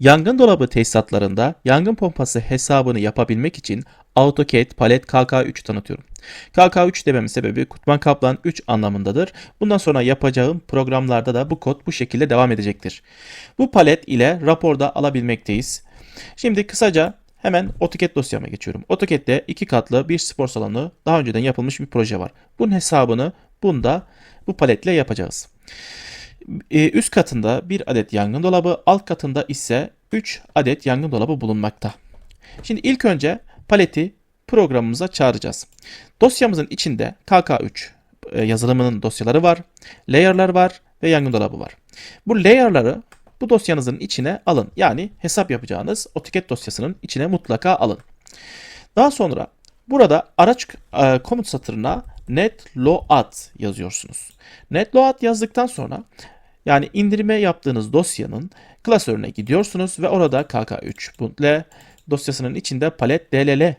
Yangın dolabı tesisatlarında yangın pompası hesabını yapabilmek için AutoCAD Palet KK3 tanıtıyorum. KK3 dememin sebebi Kutman Kaplan 3 anlamındadır. Bundan sonra yapacağım programlarda da bu kod bu şekilde devam edecektir. Bu palet ile raporda alabilmekteyiz. Şimdi kısaca hemen AutoCAD dosyama geçiyorum. AutoCAD'de iki katlı bir spor salonu daha önceden yapılmış bir proje var. Bunun hesabını bunda bu paletle yapacağız. Ee, üst katında bir adet yangın dolabı, alt katında ise 3 adet yangın dolabı bulunmakta. Şimdi ilk önce paleti programımıza çağıracağız. Dosyamızın içinde KK3 e, yazılımının dosyaları var, layer'lar var ve yangın dolabı var. Bu layer'ları bu dosyanızın içine alın. Yani hesap yapacağınız AutoCAD dosyasının içine mutlaka alın. Daha sonra burada araç e, komut satırına net load yazıyorsunuz. Net load yazdıktan sonra yani indirime yaptığınız dosyanın klasörüne gidiyorsunuz ve orada KK3 Buntle dosyasının içinde palet DLL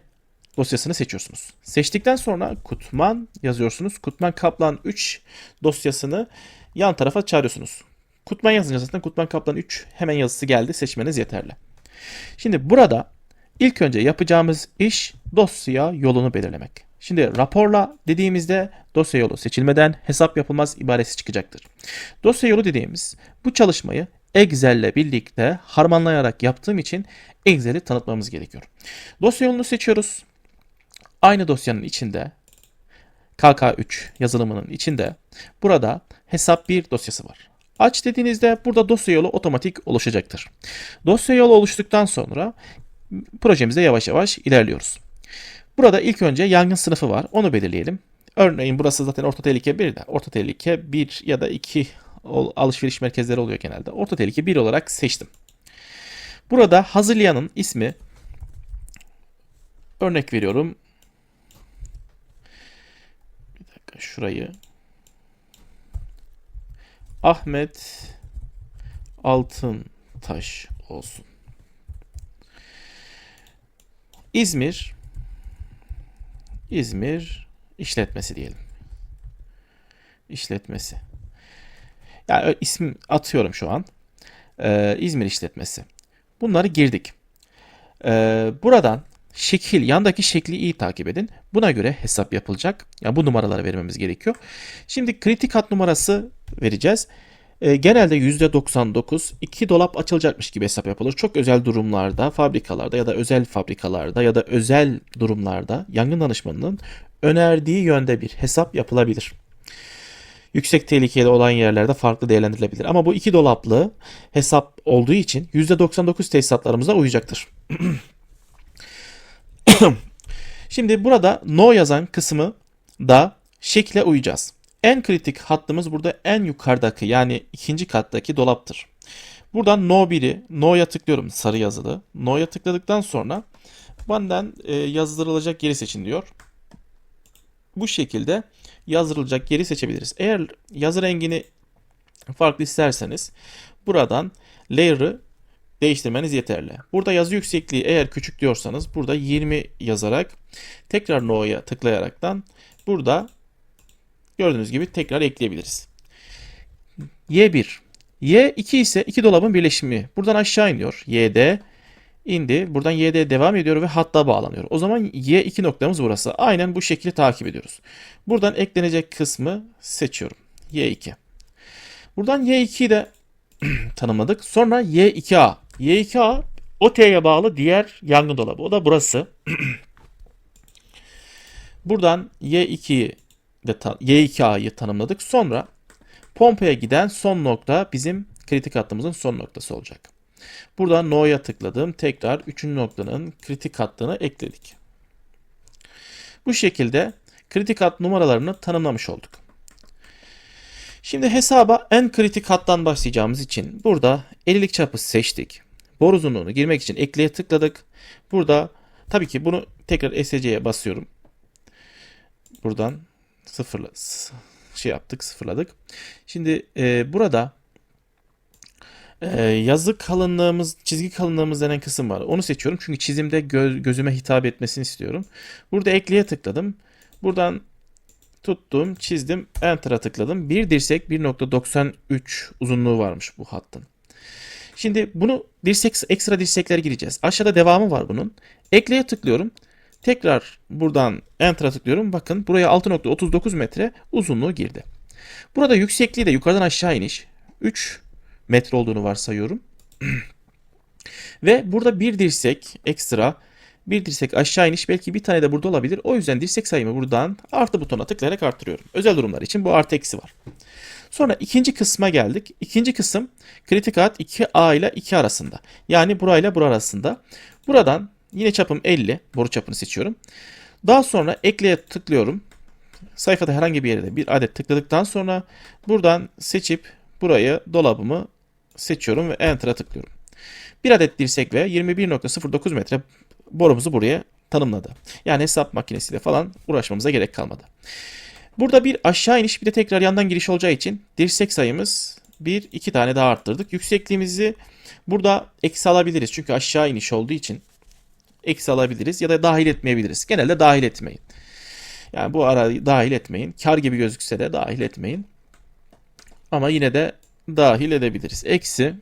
dosyasını seçiyorsunuz. Seçtikten sonra Kutman yazıyorsunuz. Kutman Kaplan 3 dosyasını yan tarafa çağırıyorsunuz. Kutman yazınca zaten Kutman Kaplan 3 hemen yazısı geldi. Seçmeniz yeterli. Şimdi burada ilk önce yapacağımız iş dosya yolunu belirlemek. Şimdi raporla dediğimizde dosya yolu seçilmeden hesap yapılmaz ibaresi çıkacaktır. Dosya yolu dediğimiz bu çalışmayı Excel ile birlikte harmanlayarak yaptığım için Excel'i tanıtmamız gerekiyor. Dosya yolunu seçiyoruz. Aynı dosyanın içinde KK3 yazılımının içinde burada hesap 1 dosyası var. Aç dediğinizde burada dosya yolu otomatik oluşacaktır. Dosya yolu oluştuktan sonra projemize yavaş yavaş ilerliyoruz. Burada ilk önce yangın sınıfı var. Onu belirleyelim. Örneğin burası zaten orta tehlike 1 de. Orta tehlike 1 ya da 2 alışveriş merkezleri oluyor genelde. Orta tehlike 1 olarak seçtim. Burada hazırlayanın ismi örnek veriyorum. Bir dakika şurayı Ahmet Altıntaş olsun. İzmir İzmir işletmesi diyelim. İşletmesi. Yani isim atıyorum şu an. Ee, İzmir işletmesi. Bunları girdik. Ee, buradan şekil, yandaki şekli iyi takip edin. Buna göre hesap yapılacak. Yani bu numaraları vermemiz gerekiyor. Şimdi kritik hat numarası vereceğiz. E, genelde %99 iki dolap açılacakmış gibi hesap yapılır. Çok özel durumlarda, fabrikalarda ya da özel fabrikalarda ya da özel durumlarda yangın danışmanının önerdiği yönde bir hesap yapılabilir. Yüksek tehlikeli olan yerlerde farklı değerlendirilebilir. Ama bu iki dolaplı hesap olduğu için %99 tesisatlarımıza uyacaktır. Şimdi burada no yazan kısmı da şekle uyacağız. En kritik hattımız burada en yukarıdaki yani ikinci kattaki dolaptır. Buradan No 1'i No'ya tıklıyorum sarı yazılı. No'ya tıkladıktan sonra benden e, yazdırılacak yeri seçin diyor. Bu şekilde yazdırılacak yeri seçebiliriz. Eğer yazı rengini farklı isterseniz buradan layer'ı değiştirmeniz yeterli. Burada yazı yüksekliği eğer küçük diyorsanız burada 20 yazarak tekrar no'ya tıklayaraktan burada gördüğünüz gibi tekrar ekleyebiliriz. Y1 Y2 ise iki dolabın birleşimi. Buradan aşağı iniyor. YD indi. Buradan YD devam ediyor ve hatta bağlanıyor. O zaman Y2 noktamız burası. Aynen bu şekilde takip ediyoruz. Buradan eklenecek kısmı seçiyorum. Y2. Buradan Y2'yi de tanımladık. Sonra Y2A. Y2A OT'ye bağlı diğer yangın dolabı. O da burası. Buradan Y2'yi de Y2A'yı tanımladık. Sonra pompaya giden son nokta bizim kritik hattımızın son noktası olacak. Buradan No'ya tıkladım. Tekrar 3. noktanın kritik hattını ekledik. Bu şekilde kritik hat numaralarını tanımlamış olduk. Şimdi hesaba en kritik hattan başlayacağımız için burada 50'lik çapı seçtik. Bor uzunluğunu girmek için ekleye tıkladık. Burada tabii ki bunu tekrar SC'ye basıyorum. Buradan sıfırla şey yaptık sıfırladık. Şimdi e, burada e, yazı kalınlığımız çizgi kalınlığımız denen kısım var. Onu seçiyorum çünkü çizimde göz, gözüme hitap etmesini istiyorum. Burada ekleye tıkladım. Buradan tuttum, çizdim, enter'a tıkladım. Bir dirsek 1.93 uzunluğu varmış bu hattın. Şimdi bunu dirsek ekstra dirsekler gireceğiz. Aşağıda devamı var bunun. Ekleye tıklıyorum. Tekrar buradan Enter'a tıklıyorum. Bakın buraya 6.39 metre uzunluğu girdi. Burada yüksekliği de yukarıdan aşağı iniş 3 metre olduğunu varsayıyorum. Ve burada bir dirsek ekstra bir dirsek aşağı iniş belki bir tane de burada olabilir. O yüzden dirsek sayımı buradan artı butona tıklayarak artırıyorum. Özel durumlar için bu artı eksi var. Sonra ikinci kısma geldik. İkinci kısım kritik hat 2A ile 2 arasında. Yani burayla bura arasında. Buradan yine çapım 50. Boru çapını seçiyorum. Daha sonra ekleye tıklıyorum. Sayfada herhangi bir yere bir adet tıkladıktan sonra buradan seçip burayı dolabımı seçiyorum ve Enter'a tıklıyorum. Bir adet dirsek ve 21.09 metre borumuzu buraya tanımladı. Yani hesap makinesiyle falan uğraşmamıza gerek kalmadı. Burada bir aşağı iniş bir de tekrar yandan giriş olacağı için dirsek sayımız bir iki tane daha arttırdık. Yüksekliğimizi burada eksi alabiliriz. Çünkü aşağı iniş olduğu için eksi alabiliriz ya da dahil etmeyebiliriz. Genelde dahil etmeyin. Yani bu ara dahil etmeyin. Kar gibi gözükse de dahil etmeyin. Ama yine de dahil edebiliriz. Eksi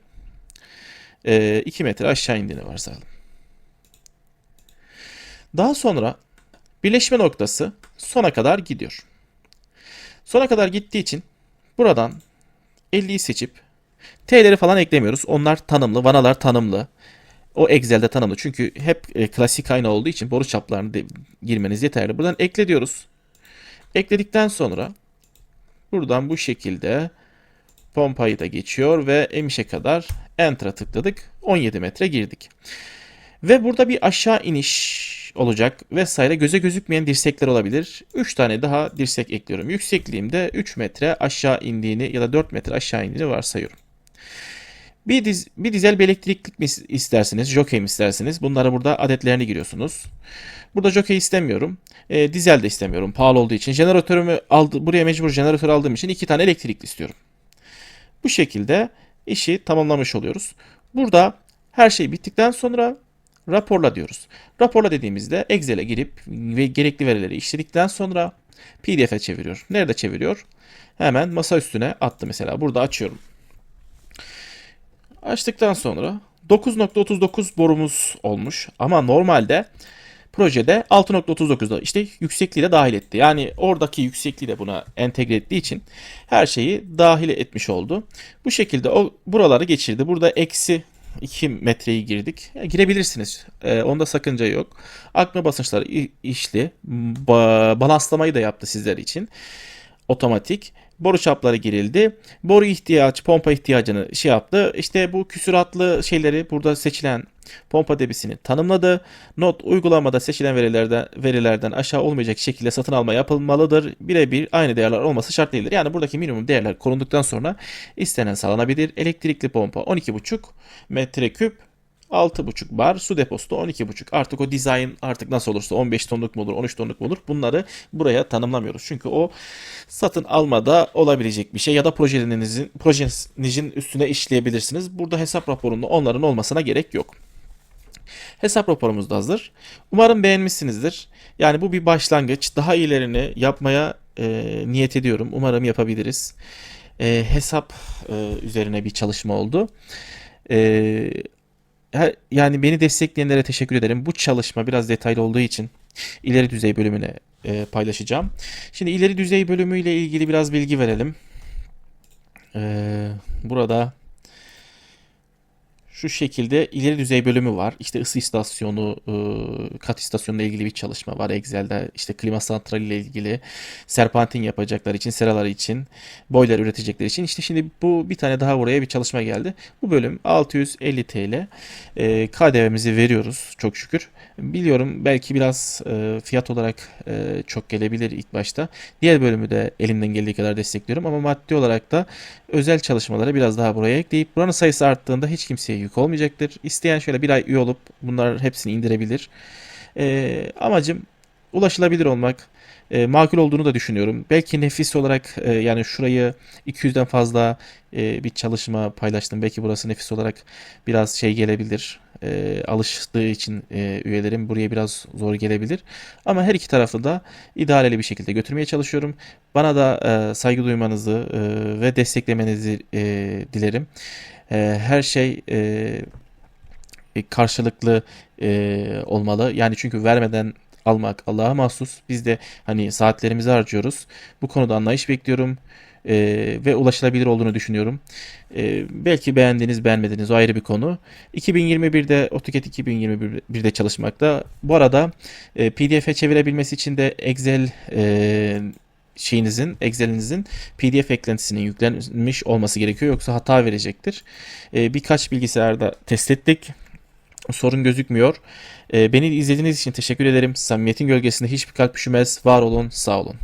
2 metre aşağı indiğini varsayalım. Daha sonra birleşme noktası sona kadar gidiyor. Sona kadar gittiği için buradan 50'yi seçip T'leri falan eklemiyoruz. Onlar tanımlı, vanalar tanımlı. O Excel'de tanımlı. Çünkü hep e, klasik ayna olduğu için boru çaplarını de, girmeniz yeterli. Buradan ekle diyoruz. Ekledikten sonra buradan bu şekilde pompayı da geçiyor ve emişe kadar Enter'a tıkladık. 17 metre girdik. Ve burada bir aşağı iniş olacak vesaire göze gözükmeyen dirsekler olabilir. 3 tane daha dirsek ekliyorum. Yüksekliğimde 3 metre aşağı indiğini ya da 4 metre aşağı indiğini varsayıyorum. Bir, diz, bir dizel bir elektriklik mi isterseniz, jockey mi isterseniz bunlara burada adetlerini giriyorsunuz. Burada jockey istemiyorum. E, dizel de istemiyorum pahalı olduğu için. Jeneratörümü aldı, buraya mecbur jeneratör aldığım için iki tane elektrikli istiyorum. Bu şekilde işi tamamlamış oluyoruz. Burada her şey bittikten sonra raporla diyoruz. Raporla dediğimizde Excel'e girip ve gerekli verileri işledikten sonra PDF'e çeviriyor. Nerede çeviriyor? Hemen masa üstüne attı mesela. Burada açıyorum. Açtıktan sonra 9.39 borumuz olmuş. Ama normalde projede 6.39'da işte yüksekliği de dahil etti. Yani oradaki yüksekliği de buna entegre ettiği için her şeyi dahil etmiş oldu. Bu şekilde o buraları geçirdi. Burada eksi 2 metreyi girdik. Ya, girebilirsiniz. E, onda sakınca yok. Akma basınçları işli. Ba balanslamayı da yaptı sizler için. Otomatik. Boru çapları girildi. Boru ihtiyaç, pompa ihtiyacını şey yaptı. İşte bu küsuratlı şeyleri burada seçilen pompa debisini tanımladı. Not uygulamada seçilen verilerden verilerden aşağı olmayacak şekilde satın alma yapılmalıdır. Birebir aynı değerler olması şart değildir. Yani buradaki minimum değerler korunduktan sonra istenen sağlanabilir. Elektrikli pompa 12,5 metreküp 6,5 bar su deposu da 12,5. Artık o dizayn artık nasıl olursa 15 tonluk mu olur 13 tonluk mu olur bunları buraya tanımlamıyoruz. Çünkü o satın almada olabilecek bir şey ya da projenizin, projenizin üstüne işleyebilirsiniz. Burada hesap raporunda onların olmasına gerek yok. Hesap raporumuz da hazır. Umarım beğenmişsinizdir. Yani bu bir başlangıç. Daha iyilerini yapmaya e, niyet ediyorum. Umarım yapabiliriz. E, hesap e, üzerine bir çalışma oldu. E, yani beni destekleyenlere teşekkür ederim. Bu çalışma biraz detaylı olduğu için ileri düzey bölümüne e, paylaşacağım. Şimdi ileri düzey bölümüyle ilgili biraz bilgi verelim. E, burada şu şekilde ileri düzey bölümü var. İşte ısı istasyonu, e, kat istasyonuyla ilgili bir çalışma var. Excel'de işte klima santrali ile ilgili serpantin yapacaklar için, seralar için, boiler üretecekler için. İşte şimdi bu bir tane daha buraya bir çalışma geldi. Bu bölüm 650 TL. E, KDV'mizi veriyoruz çok şükür. Biliyorum belki biraz e, fiyat olarak çok gelebilir ilk başta. Diğer bölümü de elimden geldiği kadar destekliyorum ama maddi olarak da özel çalışmaları biraz daha buraya ekleyip buranın sayısı arttığında hiç kimseye yük olmayacaktır. İsteyen şöyle bir ay üye olup bunlar hepsini indirebilir. E, amacım ulaşılabilir olmak. E, makul olduğunu da düşünüyorum. Belki nefis olarak e, yani şurayı 200'den fazla e, bir çalışma paylaştım. Belki burası nefis olarak biraz şey gelebilir. E, alıştığı için e, üyelerim buraya biraz zor gelebilir. Ama her iki tarafı da idareli bir şekilde götürmeye çalışıyorum. Bana da e, saygı duymanızı e, ve desteklemenizi e, dilerim. E, her şey e, e, karşılıklı e, olmalı. Yani çünkü vermeden almak Allah'a mahsus. Biz de hani saatlerimizi harcıyoruz. Bu konuda anlayış bekliyorum. E, ve ulaşılabilir olduğunu düşünüyorum. E, belki beğendiğiniz beğenmediğiniz o ayrı bir konu. 2021'de AutoCAD 2021'de çalışmakta. Bu arada e, PDF'e çevirebilmesi için de Excel e, şeyinizin, Excel'inizin PDF eklentisinin yüklenmiş olması gerekiyor. Yoksa hata verecektir. E, birkaç bilgisayarda test ettik. Sorun gözükmüyor. E, beni izlediğiniz için teşekkür ederim. Samimiyetin gölgesinde hiçbir kalp üşümez. Var olun, sağ olun.